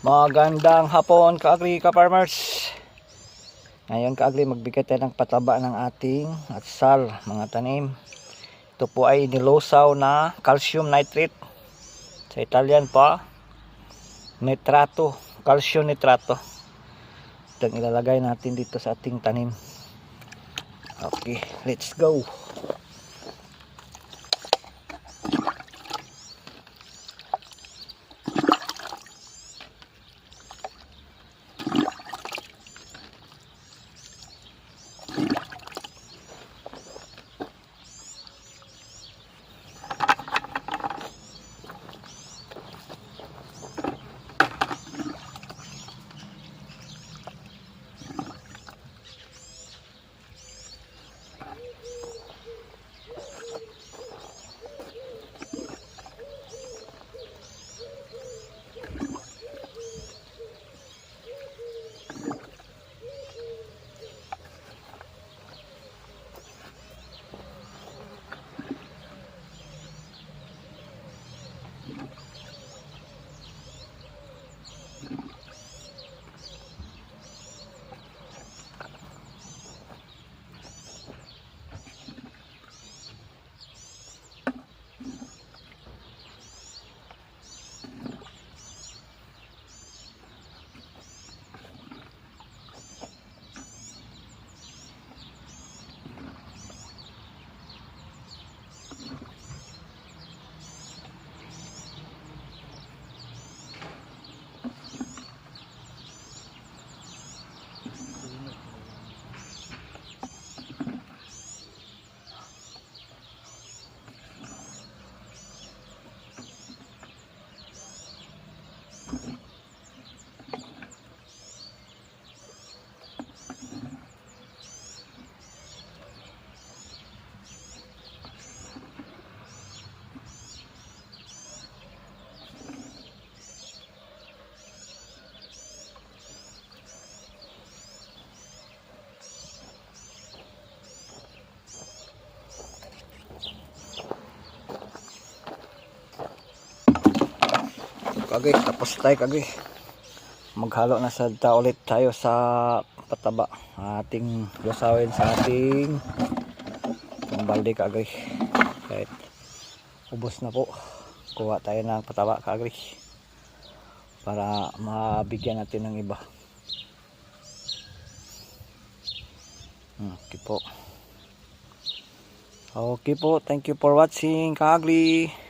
Magandang hapon kaagri ka-farmers. Ngayon kaagri magbigay tayo ng pataba ng ating atsal mga tanim. Ito po ay nilosaw na calcium nitrate. Sa Italian pa, nitrato, calcium nitrato. Ito ang ilalagay natin dito sa ating tanim. Okay, let's go. Kagay, tapos tayo kagay. Maghalo na sa ta ulit tayo sa pataba. Ating lusawin sa ating pambalde kagay. Kahit ubos na po. Kuha tayo ng pataba kagay. Para mabigyan natin ng iba. Hmm, Okay po. Okay po. Thank you for watching. Kagli.